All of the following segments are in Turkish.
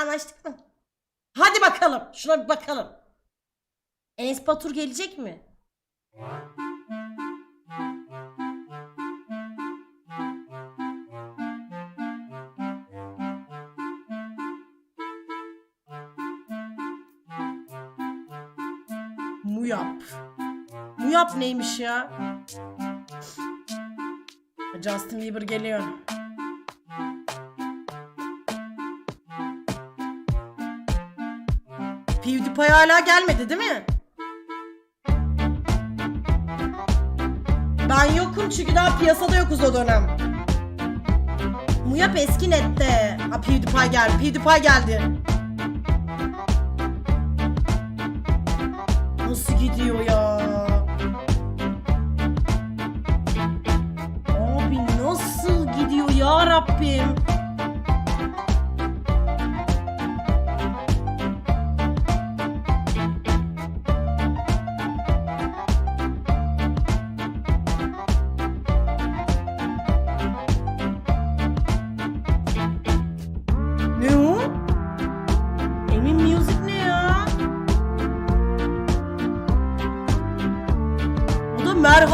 Anlaştık mı? Hadi bakalım. Şuna bir bakalım. Enes Batur gelecek mi? Muyap. Muyap neymiş ya? Justin Bieber geliyor. PewDiePie hala gelmedi değil mi? Ben yokum çünkü daha piyasada yokuz o dönem. Muyap eski nette. Ha PewDiePie geldi. PewDiePie geldi. Nasıl gidiyor ya? Abi nasıl gidiyor ya Rabbim?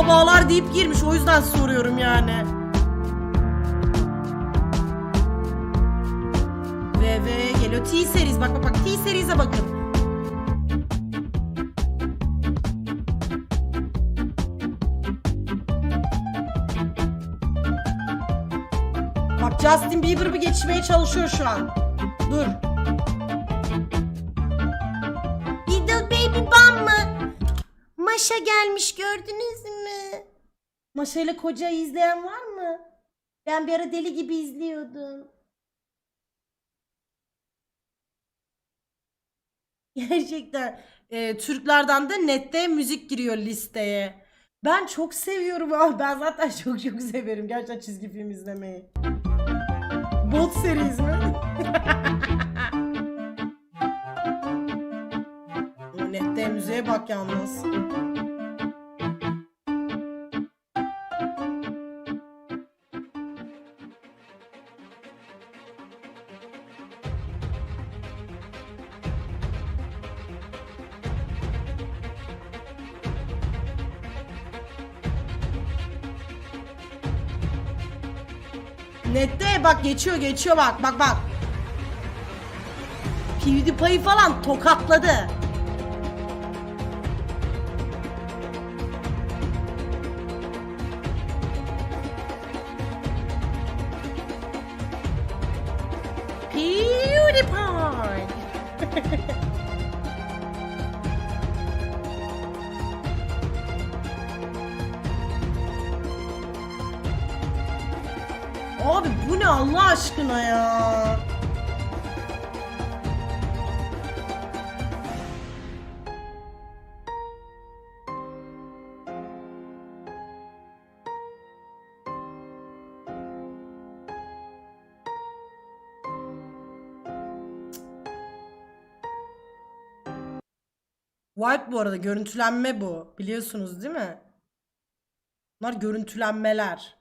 Da merhabalar deyip girmiş o yüzden soruyorum yani. Ve ve geliyor T-Series bak bak bak T-Series'e bakın. Bak Justin Bieber bir geçmeye çalışıyor şu an. Dur. Maşa gelmiş gördünüz mü? Maşa ile koca izleyen var mı? Ben bir ara deli gibi izliyordum. Gerçekten e, Türklerden de nette müzik giriyor listeye. Ben çok seviyorum abi. Ben zaten çok çok severim gerçekten çizgi film izlemeyi. Bot series mi? Nette müziğe bak yalnız. Nette bak geçiyor geçiyor bak bak bak. PewDiePie'yi falan tokatladı. PewDiePie. Abi bu ne Allah aşkına ya? Wipe bu arada görüntülenme bu. Biliyorsunuz değil mi? Bunlar görüntülenmeler.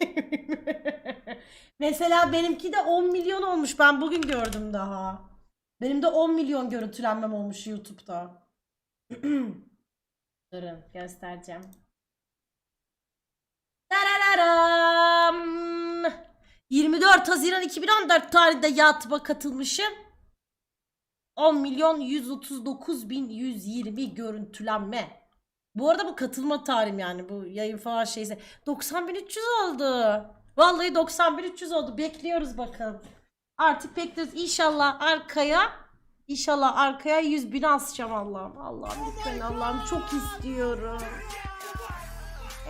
Mesela benimki de 10 milyon olmuş. Ben bugün gördüm daha. Benim de 10 milyon görüntülenmem olmuş YouTube'da. Durun göstereceğim. Darararam. 24 Haziran 2014 tarihinde yatıma katılmışım. 10 milyon 139 bin 120 görüntülenme. Bu arada bu katılma tarihim yani bu yayın falan şeyse 90.300 oldu. Vallahi 90.300 oldu. Bekliyoruz bakalım. Artık bekliyoruz. İnşallah arkaya İnşallah arkaya 100 bin asacağım Allah'ım. Allah'ım lütfen Allah'ım çok istiyorum.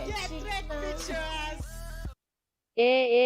Gerçekten. E, e,